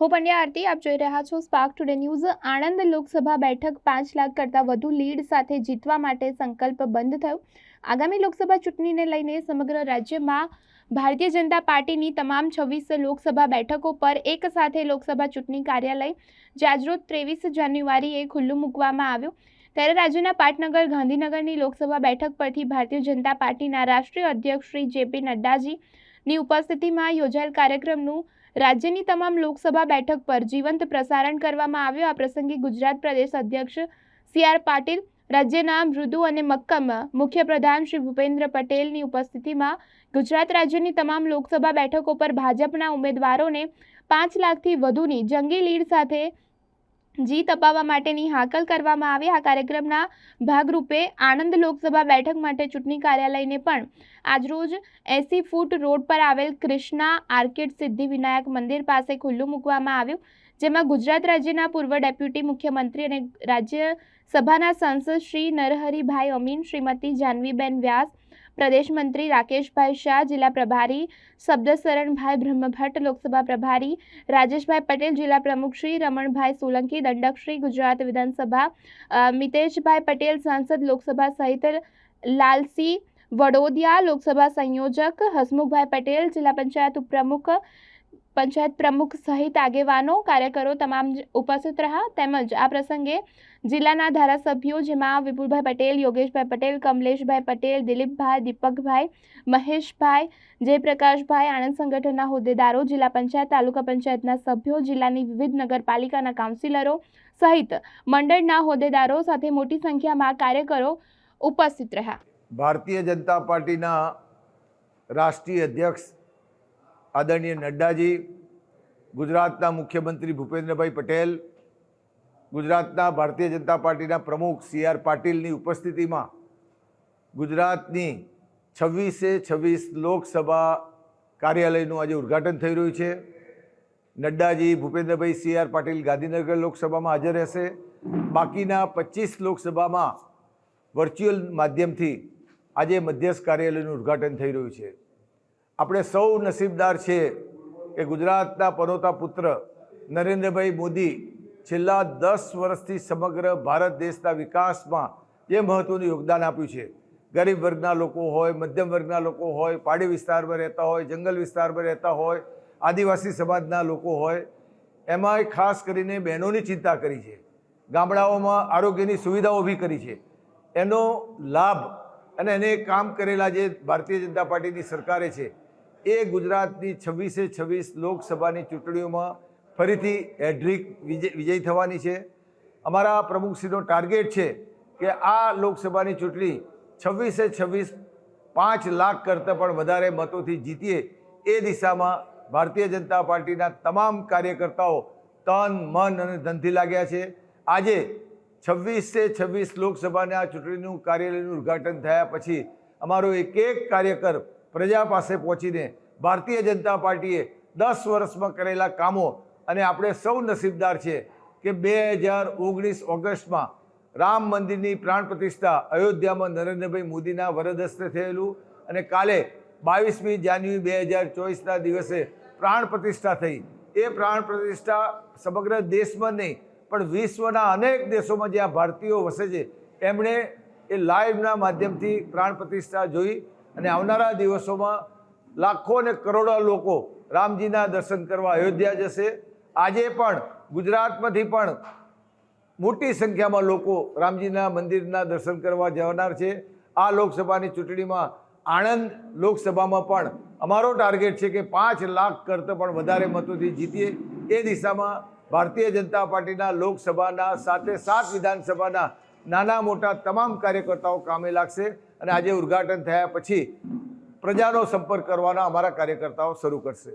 હું પંડ્યા આરતી, આપ જોઈ રહ્યા છો spark today news Anand Lok Sabha બેઠક પાંચ લાખ કરતાં વધુ લીડ સાથે જીતવા માટે સંકલ્પ બંધ થયો. આગામી લોકસભા ચૂંટણીને લઈને સમગ્ર રાજ્યમાં ભારતીય જનતા પાર્ટીની તમામ છવ્વીસ લોકસભા બેઠકો પર એક સાથે લોકસભા ચૂંટણી કાર્યાલય જે આજરોજ ત્રેવીસ જાન્યુઆરીએ ખુલ્લું મૂકવામાં આવ્યું. ત્યારે રાજ્યના પાટનગર, ગાંધીનગરની લોકસભા બેઠક પરથી ભારતીય જનતા પાર્ટીના રાષ્ટ્રીય અધ્યક્ષ શ્રી જેપી નડ્ડાજીની ઉપસ્થિતિમાં યોજાયેલ કાર્યક્રમનું રાજ્યની તમામ લોકસભા બેઠક પર જીવંત પ્રસારણ કરવામાં આવ્યું. આ પ્રસંગે ગુજરાત પ્રદેશ અધ્યક્ષ સી આર પાટીલ, રાજ્યના મૃદુ અને મક્કમ મુખ્યપ્રધાન શ્રી ભૂપેન્દ્ર પટેલની ઉપસ્થિતિમાં ગુજરાત રાજ્યની તમામ લોકસભા બેઠકો પર ભાજપના ઉમેદવારોને પાંચ લાખથી વધુની જંગી લીડ સાથે જીત અપાવવા માટેની હાકલ કરવામાં આવી. આ કાર્યક્રમના ભાગરૂપે આણંદ લોકસભા બેઠક માટે ચૂંટણી કાર્યાલયને પણ આજરોજ એસી ફૂટ રોડ પર આવેલ કૃષ્ણા આર્કેડ સિદ્ધિ વિનાયક મંદિર પાસે ખુલ્લું મૂકવામાં આવ્યું, જેમાં ગુજરાત રાજ્યના પૂર્વ ડેપ્યુટી મુખ્યમંત્રી અને રાજ્યસભાના સાંસદ શ્રી નરહરિભાઈ અમીન, શ્રીમતી જાનવીબેન વ્યાસ પ્રદેશ મંત્રી રાકેશભાઈ શાહ, જિલ્લા પ્રભારી શબ્દશરણભાઈ બ્રહ્મભટ્ટ, લોકસભા પ્રભારી રાજેશભાઈ પટેલ, જિલ્લા પ્રમુખ શ્રી રમણભાઈ સોલંકી દંડકશ્રી ગુજરાત વિધાનસભા મિતેશભાઈ પટેલ, સાંસદ લોકસભા સહિત લાલસી વડોદિયા લોકસભા સંયોજક હસમુખભાઈ પટેલ, જિલ્લા પંચાયત ઉપપ્રમુખ પંચાયત પ્રમુખ સહિત આગેવાનો, કાર્યકરો તમામ ઉપસ્થિત રહ્યા. તેમજ આ પ્રસંગે જિલ્લાના ધારાસભ્યો જેમાં વિપુલભાઈ પટેલ, યોગેશભાઈ પટેલ, કમલેશભાઈ પટેલ, દિલીપભાઈ, દીપકભાઈ, મહેશભાઈ, જયપ્રકાશભાઈ, આણંદ સંગઠનના હોદ્દેદારો, જિલ્લા પંચાયત, તાલુકા પંચાયતના સભ્યો, જિલ્લાની વિવિધ નગરપાલિકાના કાઉન્સિલરો સહિત મંડળના હોદ્દેદારો સાથે મોટી સંખ્યામાં કાર્યકરો ઉપસ્થિત રહ્યા. ભારતીય જનતા પાર્ટીના રાષ્ટ્રીય અધ્યક્ષ આદરણીય નડ્ડાજી, ગુજરાતના મુખ્યમંત્રી ભૂપેન્દ્રભાઈ પટેલ, ગુજરાતના ભારતીય જનતા પાર્ટીના પ્રમુખ સી આર પાટીલની ઉપસ્થિતિમાં ગુજરાતની છવ્વીસે છવ્વીસ લોકસભા કાર્યાલયનું આજે ઉદ્ઘાટન થઈ રહ્યું છે. નડ્ડાજી, ભૂપેન્દ્રભાઈ, સી આર પાટીલ ગાંધીનગર લોકસભામાં હાજર રહેશે. બાકીના પચીસ લોકસભામાં વર્ચ્યુઅલ માધ્યમથી આજે મધ્યસ્થ કાર્યાલયનું ઉદ્ઘાટન થઈ રહ્યું છે. આપણે સૌ નસીબદાર છે કે ગુજરાતના પરોતા પુત્ર નરેન્દ્રભાઈ મોદી છેલ્લા દસ વર્ષથી સમગ્ર ભારત દેશના વિકાસમાં એ મહત્ત્વનું યોગદાન આપ્યું છે. ગરીબ વર્ગના લોકો હોય, મધ્યમ વર્ગના લોકો હોય, પાડી વિસ્તારમાં રહેતા હોય, જંગલ વિસ્તારમાં રહેતા હોય, આદિવાસી સમાજના લોકો હોય, એમાંય ખાસ કરીને બહેનોની ચિંતા કરી છે. ગામડાઓમાં આરોગ્યની સુવિધાઓ ઊભી કરી છે. એનો લાભ અને એને કામ કરેલા જે ભારતીય જનતા પાર્ટીની સરકારે છે એ ગુજરાતની છવ્વીસે છવ્વીસ લોકસભાની ચૂંટણીઓમાં ફરીથી હેડ્રિક વિજય વિજય થવાની છે. અમારા પ્રમુખશ્રીનો ટાર્ગેટ છે કે આ લોકસભાની ચૂંટણી છવ્વીસે છવ્વીસ પાંચ લાખ કરતાં પણ વધારે મતોથી જીતીએ એ દિશામાં ભારતીય જનતા પાર્ટીના તમામ કાર્યકર્તાઓ તન, મન અને ધનથી લાગ્યા છે. આજે છવ્વીસે છવ્વીસ લોકસભાના ચૂંટણીનું કાર્યાલયનું ઉદ્ઘાટન થયા પછી અમારો એક એક કાર્યકર પ્રજા પાસે પહોંચીને ભારતીય જનતા પાર્ટીએ દસ વર્ષમાં કરેલા કામો અને આપણે સૌ નસીબદાર છે કે બે હજાર ઓગણીસ ઓગસ્ટમાં રામ મંદિરની પ્રાણ પ્રતિષ્ઠા અયોધ્યામાં નરેન્દ્રભાઈ મોદીના વરદ થયેલું અને કાલે બાવીસમી જાન્યુઆરી બે હજાર ચોવીસના દિવસે પ્રાણ પ્રતિષ્ઠા થઈ. એ પ્રાણ પ્રતિષ્ઠા સમગ્ર દેશમાં નહીં, પણ વિશ્વના અનેક દેશોમાં જ્યાં ભારતીયો વસે છે, એમણે એ લાઈવના માધ્યમથી પ્રાણ પ્રતિષ્ઠા જોઈ. અને આવનારા દિવસોમાં લાખો અને કરોડો લોકો રામજીના દર્શન કરવા અયોધ્યા જશે. આજે પણ, ગુજરાતમાંથી પણ મોટી સંખ્યામાં લોકો રામજીના મંદિરના દર્શન કરવા જવાનાર છે. આ લોકસભાની ચૂંટણીમાં આણંદ લોકસભામાં પણ અમારો ટાર્ગેટ છે કે પાંચ લાખ કરતાં પણ વધારે મતોથી જીતીએ. એ દિશામાં ભારતીય જનતા પાર્ટીના લોકસભાના સાથે સાત વિધાનસભાના નાના મોટા તમામ કાર્યકર્તાઓ કામે લાગશે. અને આજે ઉદ્ઘાટન થયા પછી પ્રજાનો સંપર્ક કરવાના અમારા કાર્યકર્તાઓ શરૂ કરશે.